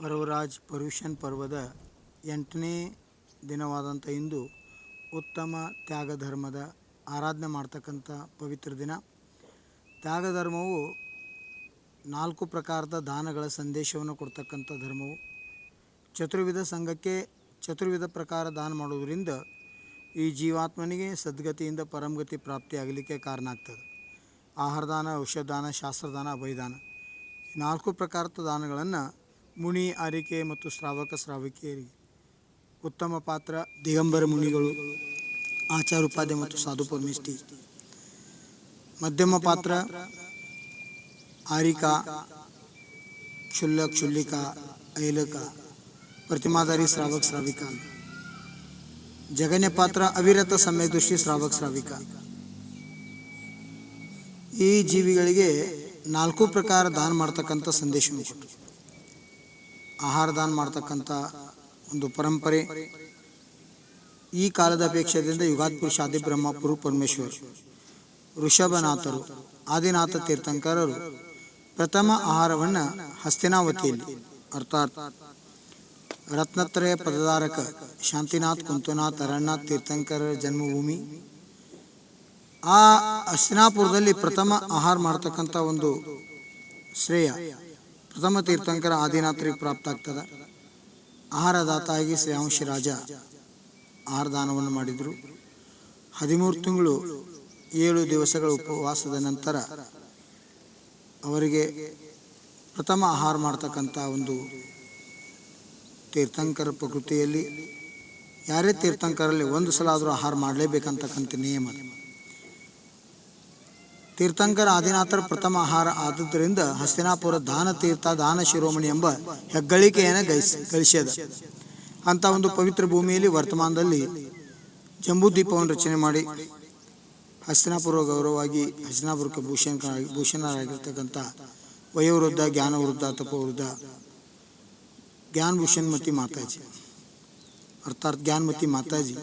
ಪರ್ವರಾಜ್ ಪರ್ಯೂಷನ್ ಪರ್ವದ ಎಂಟನೇ ದಿನವಾದಂಥ ಇಂದು ಉತ್ತಮ ತ್ಯಾಗ ಧರ್ಮದ ಆರಾಧನೆ ಮಾಡ್ತಕ್ಕಂಥ ಪವಿತ್ರ ದಿನ. ತ್ಯಾಗ ಧರ್ಮವು ನಾಲ್ಕು ಪ್ರಕಾರದ ದಾನಗಳ ಸಂದೇಶವನ್ನು ಕೊಡ್ತಕ್ಕಂಥ ಧರ್ಮವು. ಚತುರ್ವಿಧ ಸಂಘಕ್ಕೆ ಚತುರ್ವಿಧ ಪ್ರಕಾರ ದಾನ ಮಾಡೋದರಿಂದ ಈ ಜೀವಾತ್ಮನಿಗೆ ಸದ್ಗತಿಯಿಂದ ಪರಮಗತಿ ಪ್ರಾಪ್ತಿಯಾಗಲಿಕ್ಕೆ ಕಾರಣ ಆಗ್ತದೆ. ಆಹಾರದಾನ, ಔಷಧದಾನ, ಶಾಸ್ತ್ರದಾನ, ಅಭಯದಾನ ನಾಲ್ಕು ಪ್ರಕಾರದ ದಾನಗಳನ್ನು ಮುನಿ ಆರಿಕೆ ಮತ್ತು ಶ್ರಾವಕ ಶ್ರಾವಕಿಯರಿಗೆ ಉತ್ತಮ ಪಾತ್ರ ದಿಗಂಬರ ಮುನಿಗಳು ಆಚಾರ ಉಪಾಧ್ಯ ಮತ್ತು ಸಾಧು ಪರಮೇಷ್ಠಿ. ಮಧ್ಯಮ ಪಾತ್ರ ಆರಿಕಾ ಕ್ಷುಲ್ಲ ಕ್ಷುಲ್ಲಿಕ, ಐಲಕ, ಪ್ರತಿಮಾಧಾರಿ ಶ್ರಾವಕ ಶ್ರಾವಿಕ. ಜಗನ್ಯ ಪಾತ್ರ ಅವಿರತ ಸಮಯದೃಷ್ಟಿ ದೃಷ್ಟಿ ಶ್ರಾವಕ ಶ್ರಾವಿಕ. ಈ ಜೀವಿಗಳಿಗೆ ನಾಲ್ಕು ಪ್ರಕಾರ ದಾನ ಮಾಡ್ತಕ್ಕಂಥ ಕೊಟ್ಟರು. ಆಹಾರ ದಾನ ಮಾಡ್ತಕ್ಕಂಥ ಒಂದು ಪರಂಪರೆ ಈ ಕಾಲದ ಅಪೇಕ್ಷೆಯಿಂದ ಯುಗಾದ ಪುರುಷ ಆದಿ ಬ್ರಹ್ಮ ಪುರು ಪರಮೇಶ್ವರ್, ಋಷಭನಾಥರು, ಆದಿನಾಥ ತೀರ್ಥಂಕರರು ಪ್ರಥಮ ಆಹಾರವನ್ನು ಹಸ್ತಿನಾವತಿಯಲ್ಲಿ, ಅರ್ಥಾತ್ ರತ್ನತ್ರಯ ಪದಧಾರಕ ಶಾಂತಿನಾಥ್, ಕುಂತುನಾಥ್, ಅರಣ್ಯನಾಥ್ ತೀರ್ಥಂಕರರ ಜನ್ಮಭೂಮಿ. ಆ ಹಸ್ತಿನಾಪುರದಲ್ಲಿ ಪ್ರಥಮ ಆಹಾರ ಮಾಡ್ತಕ್ಕಂಥ ಒಂದು ಶ್ರೇಯ ಪ್ರಥಮ ತೀರ್ಥಂಕರ ಆದಿನಾಥರಿಗೆ ಪ್ರಾಪ್ತ ಆಗ್ತದೆ ಆಹಾರದಾತಾಗಿ ಶ್ರೇಯಾಂಶಿ ರಾಜ ಆಹಾರ ದಾನವನ್ನು ಮಾಡಿದರು. ಹದಿಮೂರು ತಿಂಗಳು ಏಳು ದಿವಸಗಳ ಉಪವಾಸದ ನಂತರ ಅವರಿಗೆ ಪ್ರಥಮ ಆಹಾರ ಮಾಡ್ತಕ್ಕಂಥ ಒಂದು ತೀರ್ಥಂಕರ ಪ್ರಕೃತಿಯಲ್ಲಿ ಯಾರೇ ತೀರ್ಥಂಕರಲ್ಲಿ ಒಂದು ಸಲ ಆದರೂ ಆಹಾರ ಮಾಡಲೇಬೇಕಂತಕ್ಕಂಥ ನಿಯಮ. ತೀರ್ಥಂಕರ ಆದಿನಾಥರ ಪ್ರಥಮ ಆಹಾರ ಆದುದರಿಂದ ಹಸ್ತಿನಾಪುರ ದಾನ ತೀರ್ಥ ದಾನ ಶಿರೋಮಣಿ ಎಂಬ ಹೆಗ್ಗಳಿಕೆಯನ್ನು ಗಳಿಸ್ ಗಳಿಸ್ಯದ. ಅಂತ ಒಂದು ಪವಿತ್ರ ಭೂಮಿಯಲ್ಲಿ ವರ್ತಮಾನದಲ್ಲಿ ಜಂಬೂದ್ವೀಪವನ್ನು ರಚನೆ ಮಾಡಿ ಹಸ್ತಿನಾಪುರ ಗೌರವವಾಗಿ ಹಸ್ತಿನಾಪುರಕ್ಕೆ ಭೂಷಣ ಭೂಷಣರಾಗಿರ್ತಕ್ಕಂಥ ವಯೋವೃದ್ಧ, ಜ್ಞಾನವೃದ್ಧ, ತಪವೃದ್ಧ ಜ್ಞಾನಭೂಷಣಮತಿ ಮಾತಾಜಿ. ಅರ್ಥಾತ್ ಜ್ಞಾನಮತಿ ಮಾತಾಜಿ.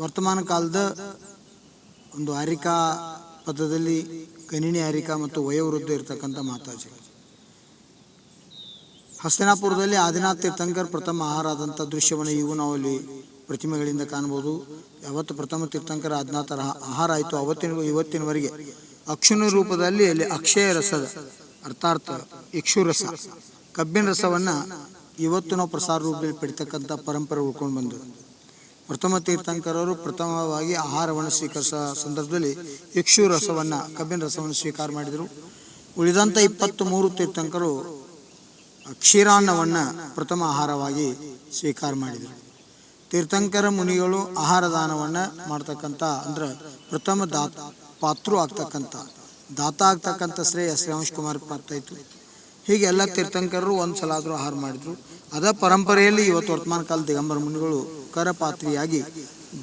ವರ್ತಮಾನ ಕಾಲದ ಒಂದು ಆರಿಕಾ ಪದದಲ್ಲಿ ಕನಿಣಿ ಆರಿಕಾ ಮತ್ತು ವಯೋವೃದ್ಧ ಇರತಕ್ಕಂಥ ಮಾತಾಜಿ. ಹಸ್ತಿನಾಪುರದಲ್ಲಿ ಆದಿನಾಥ ತೀರ್ಥಂಕರ್ ಪ್ರಥಮ ಆಹಾರಾದಂಥ ದೃಶ್ಯವನ್ನು ಇವು ನಾವು ಅಲ್ಲಿ ಪ್ರತಿಮೆಗಳಿಂದ ಕಾಣ್ಬೋದು ಯಾವತ್ತು ಪ್ರಥಮ ತೀರ್ಥಂಕರ ಆದಿನಾಥರ ಆಹಾರ ಆಯಿತು, ಅವತ್ತಿನ, ಇವತ್ತಿನವರೆಗೆ ಅಕ್ಷುನ ರೂಪದಲ್ಲಿ ಅಲ್ಲಿ ಅಕ್ಷಯ ರಸದ ಅರ್ಥಾರ್ಥ ಇಕ್ಷು ರಸ, ಕಬ್ಬಿನ ರಸವನ್ನು ಇವತ್ತು ನಾವು ಪ್ರಸಾರ ರೂಪದಲ್ಲಿ ಪಡಿತಕ್ಕಂಥ ಪರಂಪರೆ ಉಳ್ಕೊಂಡು ಬಂದು ಪ್ರಥಮ ತೀರ್ಥಂಕರರು ಪ್ರಥಮವಾಗಿ ಆಹಾರವನ್ನು ಸ್ವೀಕರಿಸ ಸಂದರ್ಭದಲ್ಲಿ ಯಕ್ಷು ರಸವನ್ನು, ಕಬ್ಬಿನ ರಸವನ್ನು ಸ್ವೀಕಾರ ಮಾಡಿದರು. ಉಳಿದಂಥ ಇಪ್ಪತ್ತು ಮೂರು ತೀರ್ಥಂಕರು ಕ್ಷೀರಾನ್ನವನ್ನು ಪ್ರಥಮ ಆಹಾರವಾಗಿ ಸ್ವೀಕಾರ ಮಾಡಿದರು. ತೀರ್ಥಂಕರ ಮುನಿಗಳು ಆಹಾರ ದಾನವನ್ನು ಮಾಡ್ತಕ್ಕಂಥ ಅಂದ್ರೆ ಪ್ರಥಮ ದಾತ, ಪಾತ್ರ ಆಗ್ತಕ್ಕಂಥ ದಾತ ಆಗ್ತಕ್ಕಂಥ ಶ್ರೇಯ ಶ್ರೀವಂಶ್ ಕುಮಾರ್ ಪ್ರಾಪ್ತ ಆಯಿತು ಹೀಗೆ ಎಲ್ಲ ತೀರ್ಥಂಕರರು ಒಂದು ಸಲ ಆದರೂ ಆಹಾರ ಮಾಡಿದರು. ಅದ ಪರಂಪರೆಯಲ್ಲಿ ಇವತ್ತು ವರ್ತಮಾನ ಕಾಲ ದಿಗಂಬರ ಮುನಿಗಳು ಕರಪಾತ್ರಿಯಾಗಿ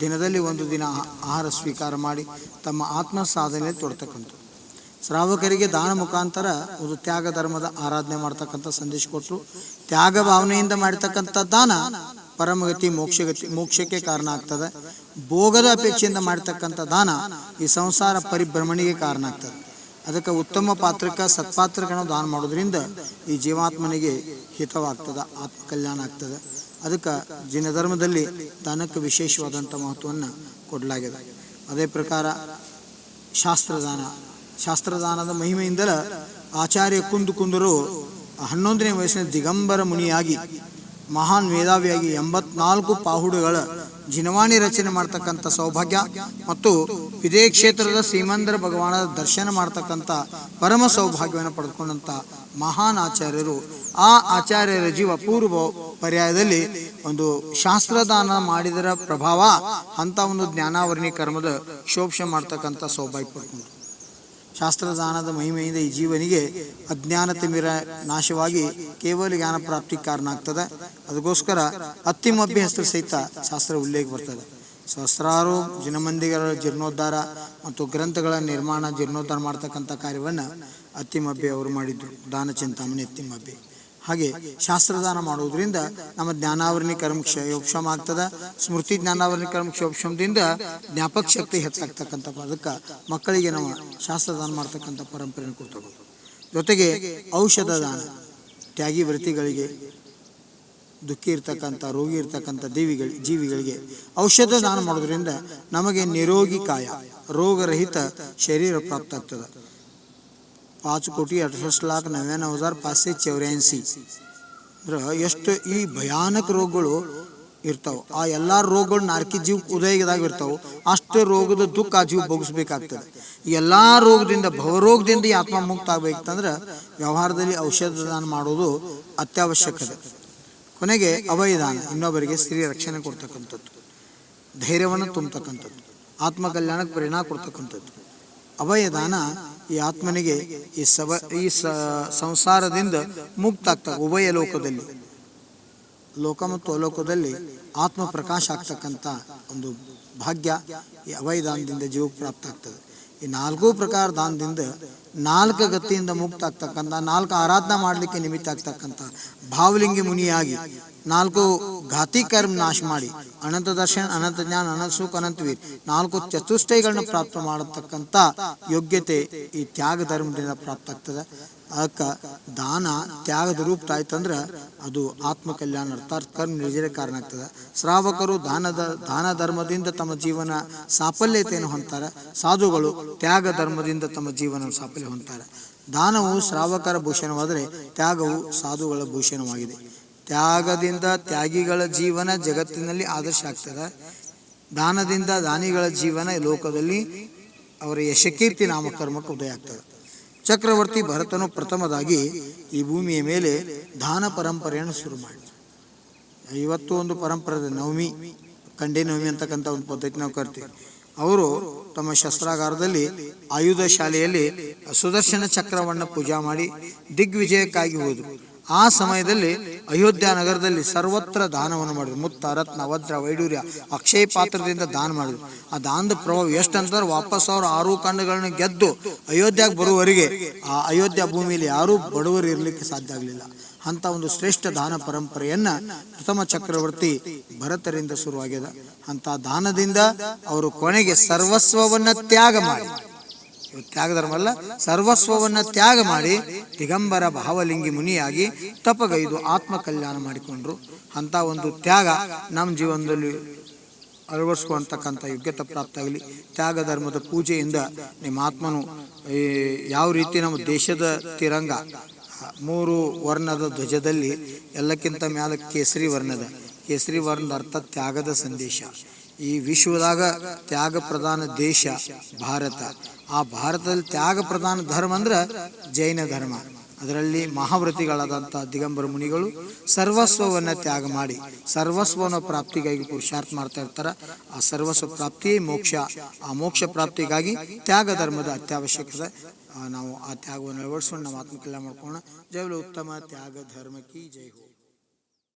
ದಿನದಲ್ಲಿ ಒಂದು ದಿನ ಆಹಾರ ಸ್ವೀಕಾರ ಮಾಡಿ ತಮ್ಮ ಆತ್ಮ ಸಾಧನೆ ತೊಡ್ತಕ್ಕಂಥ ಶ್ರಾವಕರಿಗೆ ದಾನ ಮುಖಾಂತರ ಒಂದು ತ್ಯಾಗ ಧರ್ಮದ ಆರಾಧನೆ ಮಾಡ್ತಕ್ಕಂಥ ಸಂದೇಶ ಕೊಟ್ಟರು. ತ್ಯಾಗ ಭಾವನೆಯಿಂದ ಮಾಡಿರ್ತಕ್ಕಂಥ ದಾನ ಪರಮಗತಿ, ಮೋಕ್ಷಗತಿ, ಮೋಕ್ಷಕ್ಕೆ ಕಾರಣ ಆಗ್ತದೆ. ಭೋಗದ ಅಪೇಕ್ಷೆಯಿಂದ ಮಾಡ್ತಕ್ಕಂಥ ದಾನ ಈ ಸಂಸಾರ ಪರಿಭ್ರಮಣೆಗೆ ಕಾರಣ ಆಗ್ತದೆ. ಅದಕ್ಕೆ ಉತ್ತಮ ಪಾತ್ರಕ್ಕೆ ಸತ್ಪಾತ್ರಗಳನ್ನು ದಾನ ಮಾಡೋದ್ರಿಂದ ಈ ಜೀವಾತ್ಮನಿಗೆ ಹಿತವಾಗ್ತದೆ ಆತ್ಮ ಕಲ್ಯಾಣ ಆಗ್ತದೆ. ಅದಕ್ಕೆ ಜಿನ ಧರ್ಮದಲ್ಲಿ ದಾನಕ್ಕೆ ವಿಶೇಷವಾದಂಥ ಮಹತ್ವವನ್ನು ಕೊಡಲಾಗಿದೆ. ಅದೇ ಪ್ರಕಾರ ಶಾಸ್ತ್ರದಾನ, ಶಾಸ್ತ್ರದಾನದ ಮಹಿಮೆಯಿಂದಲೇ ಆಚಾರ್ಯ ಕುಂದು ಕುಂದರು ಹನ್ನೊಂದನೇ ವಯಸ್ಸಿನ ದಿಗಂಬರ ಮುನಿಯಾಗಿ ಮಹಾನ್ ಮೇಧಾವಿಯಾಗಿ ಎಂಬತ್ನಾಲ್ಕು ಪಾಹುಡುಗಳ ಜಿನವಾಣಿ ರಚನೆ ಮಾಡ್ತಕ್ಕಂಥ ಸೌಭಾಗ್ಯ ಮತ್ತು ಇದೇ ಕ್ಷೇತ್ರದ ಶ್ರೀಮಂದರ ಭಗವಾನದ ದರ್ಶನ ಮಾಡ್ತಕ್ಕಂಥ ಪರಮ ಸೌಭಾಗ್ಯವನ್ನು ಪಡೆದುಕೊಂಡಂಥ ಮಹಾನ್ ಆಚಾರ್ಯರು, ಆ ಆಚಾರ್ಯರ ಜೀವ ಪೂರ್ವ ಪರ್ಯಾಯದಲ್ಲಿ ಒಂದು ಶಾಸ್ತ್ರದಾನ ಮಾಡಿದರ ಪ್ರಭಾವ ಅಂತ ಒಂದು ಜ್ಞಾನಾವರಣಿ ಕರ್ಮದ ಶೋಭ ಮಾಡ್ತಕ್ಕಂಥ ಸೌಭಾಗ್ಯ ಪಡ್ಕೊಂಡ್ರು. ಶಾಸ್ತ್ರದಾನದ ಮಹಿಮೆಯಿಂದ ಈ ಜೀವನಿಗೆ ಅಜ್ಞಾನ ತಿಮಿರ ನಾಶವಾಗಿ ಕೇವಲ ಜ್ಞಾನ ಪ್ರಾಪ್ತಿ ಕಾರಣ ಆಗ್ತದೆ ಅದಕ್ಕೋಸ್ಕರ ಅತ್ತಿಮಬ್ಬಿ ಹೆಸರು ಸಹಿತ ಶಾಸ್ತ್ರ ಉಲ್ಲೇಖ ಬರ್ತದೆ. ಸಹಸ್ರಾರು ಜನಮಂದಿಗಳ ಜೀರ್ಣೋದ್ಧಾರ ಮತ್ತು ಗ್ರಂಥಗಳ ನಿರ್ಮಾಣ ಜೀರ್ಣೋದ್ಧಾರ ಮಾಡ್ತಕ್ಕಂಥ ಕಾರ್ಯವನ್ನು ಅತ್ತಿಮಬ್ಬೆ ಅವರು ಮಾಡಿದ್ರು. ದಾನ ಚಿಂತಾಮಣಿ ಅತ್ತಿಮಬ್ಬೆ. ಹಾಗೆ ಶಾಸ್ತ್ರದಾನ ಮಾಡುವುದರಿಂದ ನಮ್ಮ ಜ್ಞಾನಾವರಣಿ ಕರ್ಮ ಕ್ಷಯೋಕ್ಷಮ ಆಗ್ತದೆ. ಸ್ಮೃತಿ ಜ್ಞಾನಾವರಣಿ ಕರ್ಮ ಕ್ಷಯೋಕ್ಷಮದಿಂದ ಜ್ಞಾಪಕ ಶಕ್ತಿ ಹೆಚ್ಚಾಗ್ತಕ್ಕಂಥ ಅದಕ್ಕೆ ಮಕ್ಕಳಿಗೆ ನಾವು ಶಾಸ್ತ್ರದಾನ ಮಾಡ್ತಕ್ಕಂಥ ಪರಂಪರೆಯನ್ನು ಕೊಡ್ತಕ್ಕಂಥ ಜೊತೆಗೆ ಔಷಧ ದಾನ ತ್ಯಾಗಿ ವೃತ್ತಿಗಳಿಗೆ ದುಃಖಿ ಇರ್ತಕ್ಕಂಥ, ರೋಗಿ ಇರ್ತಕ್ಕಂಥ ದೇವಿಗಳು, ಜೀವಿಗಳಿಗೆ ಔಷಧ ದಾನ ಮಾಡೋದ್ರಿಂದ ನಮಗೆ ನಿರೋಗಿ ಕಾಯ, ರೋಗರಹಿತ ಶರೀರ ಪ್ರಾಪ್ತ ಆಗ್ತದೆ. ಪಾಚ್ ಕೋಟಿ ಅಡಸಷ್ಟ್ ಲಾಖ ನವ್ಯಾನ ಹಜಾರ್ ಪಾಸೆ ಚೌರ್ಯಾಸಿ ಅಂದ್ರೆ ಎಷ್ಟು ಈ ಭಯಾನಕ ರೋಗಗಳು ಇರ್ತಾವೆ. ಆ ಎಲ್ಲ ರೋಗಗಳು ನಾರ್ಕಿ ಜೀವ ಉದಯದಾಗ ಇರ್ತಾವೆ. ಅಷ್ಟು ರೋಗದ ದುಃಖ ಆ ಜೀವ ಭೋಗಿಸ್ಬೇಕಾಗ್ತದೆ. ಎಲ್ಲ ರೋಗದಿಂದ, ಭವರೋಗದಿಂದ ಈ ಆತ್ಮ ಮುಕ್ತ ಆಗ್ಬೇಕಂದ್ರೆ ವ್ಯವಹಾರದಲ್ಲಿ ಔಷಧ ದಾನ ಮಾಡೋದು ಅತ್ಯವಶ್ಯಕತೆ. ಕೊನೆಗೆ ಅಭಯದಾನ ಇನ್ನೊಬ್ಬರಿಗೆ ಸ್ತ್ರೀ ರಕ್ಷಣೆ ಕೊಡ್ತಕ್ಕಂಥದ್ದು. ಧೈರ್ಯವನ್ನು ತುಂಬತಕ್ಕಂಥದ್ದು. ಆತ್ಮ ಕಲ್ಯಾಣಕ್ಕೆ ಪ್ರೇರಣಾ ಕೊಡ್ತಕ್ಕಂಥದ್ದು. ಅಭಯದಾನ ಈ ಆತ್ಮನಿಗೆ ಈ ಸವ, ಈ ಸಂಸಾರದಿಂದ ಮುಕ್ತ ಆಗ್ತದೆ ಉಭಯ ಲೋಕದಲ್ಲಿ. ಲೋಕ ಮತ್ತು ಅಲೋಕದಲ್ಲಿ ಆತ್ಮ ಪ್ರಕಾಶ ಆಗ್ತಕ್ಕಂಥ ಒಂದು ಭಾಗ್ಯ ಈ ಅಭಯದಾನದಿಂದ ಜೀವ ಪ್ರಾಪ್ತ ಆಗ್ತದೆ ಈ ನಾಲ್ಕು ಪ್ರಕಾರ ದಾನದಿಂದ ನಾಲ್ಕು ಗತಿಯಿಂದ ಮುಕ್ತ ಆಗ್ತಕ್ಕಂಥ ನಾಲ್ಕು ಆರಾಧನೆ ಮಾಡಲಿಕ್ಕೆ ನಿಮಿತ್ತ ಆಗ್ತಕ್ಕಂಥ ಭಾವಲಿಂಗಿ ಮುನಿಯಾಗಿ ನಾಲ್ಕು ಘಾತಿ ಕರ್ಮ ನಾಶ ಮಾಡಿ. ಅನಂತ ದರ್ಶನ, ಅನಂತ ಜ್ಞಾನ, ಅನಂತ ಸುಖ, ಅನಂತ ವೀರ್ ನಾಲ್ಕು ಚತುಷ್ಟಯಗಳನ್ನ ಪ್ರಾಪ್ತ ಮಾಡತಕ್ಕಂಥ ಯೋಗ್ಯತೆ ಈ ತ್ಯಾಗ ಧರ್ಮದಿಂದ ಪ್ರಾಪ್ತ ಆಗ್ತದೆ. ಅದಕ್ಕ ದಾನ ತ್ಯಾಗದ ರೂಪ ಆಯ್ತಂದ್ರೆ ಅದು ಆತ್ಮ ಕಲ್ಯಾಣ ಅರ್ಥಾತ್ ಕರ್ಮ ನಿರ್ಜರ ಕಾರಣ ಆಗ್ತದೆ. ಶ್ರಾವಕರು ದಾನದ, ದಾನ ಧರ್ಮದಿಂದ ತಮ್ಮ ಜೀವನ ಸಾಫಲ್ಯತೆಯನ್ನು ಹೊಂದ್ತಾರೆ. ಸಾಧುಗಳು ತ್ಯಾಗ ಧರ್ಮದಿಂದ ತಮ್ಮ ಜೀವನ ಸಾಫಲ್ಯ ಹೊಂದ್ತಾರೆ. ದಾನವು ಶ್ರಾವಕರ ಭೂಷಣವಾದರೆ ತ್ಯಾಗವು ಸಾಧುಗಳ ಭೂಷಣವಾಗಿದೆ. ತ್ಯಾಗದಿಂದ ತ್ಯಾಗಿಗಳ ಜೀವನ ಜಗತ್ತಿನಲ್ಲಿ ಆದರ್ಶ ಆಗ್ತದೆ ದಾನದಿಂದ ದಾನಿಗಳ ಜೀವನ ಲೋಕದಲ್ಲಿ ಅವರ ಯಶಕೀರ್ತಿ ನಾಮಕರ್ಮಕ್ಕೆ ಉದಯ ಆಗ್ತದೆ. ಚಕ್ರವರ್ತಿ ಭರತನು ಪ್ರಥಮದಾಗಿ ಈ ಭೂಮಿಯ ಮೇಲೆ ದಾನ ಪರಂಪರೆಯನ್ನು ಶುರು ಮಾಡಿ ಇವತ್ತು ಒಂದು ಪರಂಪರೆ ನವಮಿ, ಕಂಡೆ ನವಮಿ ಅಂತಕ್ಕಂಥ ಒಂದು ಪದ್ಧತಿ ನಾವು ಕರ್ತೀವಿ. ಅವರು ತಮ್ಮ ಶಸ್ತ್ರಾಗಾರದಲ್ಲಿ ಆಯುಧ ಶಾಲೆಯಲ್ಲಿ ಸುದರ್ಶನ ಚಕ್ರವನ್ನು ಪೂಜಾ ಮಾಡಿ ದಿಗ್ವಿಜಯಕ್ಕಾಗಿ ಹೋದರು. ಆ ಸಮಯದಲ್ಲಿ ಅಯೋಧ್ಯ ನಗರದಲ್ಲಿ ಸರ್ವತ್ರ ದಾನವನ್ನು ಮಾಡಿದ್ರು. ಮುತ್ತ ರತ್ನ, ವಜ್ರ, ವೈಡೂರ್ಯ, ಅಕ್ಷಯ ಪಾತ್ರದಿಂದ ದಾನ ಮಾಡಿದ್ರು. ಆ ದಾನದ ಪ್ರಭಾವ ಎಷ್ಟು ಅಂತಂದ್ರೆ ವಾಪಸ್ ಅವರು ಆರು ಖಂಡಗಳನ್ನ ಗೆದ್ದು ಅಯೋಧ್ಯೆಗೆ ಬರುವವರಿಗೆ ಆ ಅಯೋಧ್ಯ ಭೂಮಿಯಲ್ಲಿ ಯಾರೂ ಬಡವರು ಇರಲಿಕ್ಕೆ ಸಾಧ್ಯ ಆಗಲಿಲ್ಲ. ಅಂತ ಒಂದು ಶ್ರೇಷ್ಠ ದಾನ ಪರಂಪರೆಯನ್ನ ಪ್ರಥಮ ಚಕ್ರವರ್ತಿ ಭರತರಿಂದ ಶುರುವಾಗ್ಯದ. ಅಂತ ದಾನದಿಂದ ಅವರು ಕೊನೆಗೆ ಸರ್ವಸ್ವವನ್ನ ತ್ಯಾಗ ಮಾಡಿ. ಇವು ತ್ಯಾಗ ಸರ್ವಸ್ವವನ್ನ ತ್ಯಾಗ ಮಾಡಿ ದಿಗಂಬರ ಭಾವಲಿಂಗಿ ಮುನಿಯಾಗಿ ತಪಗೈದು ಆತ್ಮ ಕಲ್ಯಾಣ ಮಾಡಿಕೊಂಡ್ರು. ಅಂತ ಒಂದು ತ್ಯಾಗ ನಮ್ಮ ಜೀವನದಲ್ಲಿ ಅಳವಡಿಸುವಂತಕ್ಕಂಥ ಯೋಗ್ಯತೆ ಪ್ರಾಪ್ತ ಆಗಲಿ ತ್ಯಾಗ ಧರ್ಮದ ಪೂಜೆಯಿಂದ ನಿಮ್ಮ ಆತ್ಮನು ಯಾವ ರೀತಿ ನಮ್ಮ ದೇಶದ ತಿರಂಗ, ಮೂರು ವರ್ಣದ ಧ್ವಜದಲ್ಲಿ ಎಲ್ಲಕ್ಕಿಂತ ಮ್ಯಾಲ ಕೇಸರಿ ವರ್ಣದ ಕೇಸರಿ ವರ್ಣದ ಅರ್ಥ ತ್ಯಾಗದ ಸಂದೇಶ. ಈ ವಿಶ್ವದಾಗ ತ್ಯಾಗ ಪ್ರಧಾನ ದೇಶ ಭಾರತ. ಆ ಭಾರತದಲ್ಲಿ ತ್ಯಾಗ ಪ್ರಧಾನ ಧರ್ಮ ಅಂದ್ರೆ ಜೈನ ಧರ್ಮ. ಅದರಲ್ಲಿ ಮಹಾವ್ರತಿಗಳಾದಂಥ ದಿಗಂಬರ ಮುನಿಗಳು ಸರ್ವಸ್ವವನ್ನ ತ್ಯಾಗ ಮಾಡಿ, ಸರ್ವಸ್ವನ ಪ್ರಾಪ್ತಿಗಾಗಿ ಪುರುಷಾರ್ಥ ಮಾಡ್ತಾ ಇರ್ತಾರೆ. ಆ ಸರ್ವಸ್ವ ಪ್ರಾಪ್ತಿಯೇ ಮೋಕ್ಷ. ಆ ಮೋಕ್ಷ ಪ್ರಾಪ್ತಿಗಾಗಿ ತ್ಯಾಗ ಧರ್ಮದ ಅತ್ಯವಶ್ಯಕತೆ. ನಾವು ಆ ತ್ಯಾಗವನ್ನು ಅಳವಡಿಸ್ಕೊಂಡು ನಾವು ಆತ್ಮಕಲ್ಯಾಣ ಮಾಡ್ಕೋಣ ಜೈವಲ ಉತ್ತಮ ತ್ಯಾಗ ಧರ್ಮಕ್ಕೆ ಜೈ ಹೋ.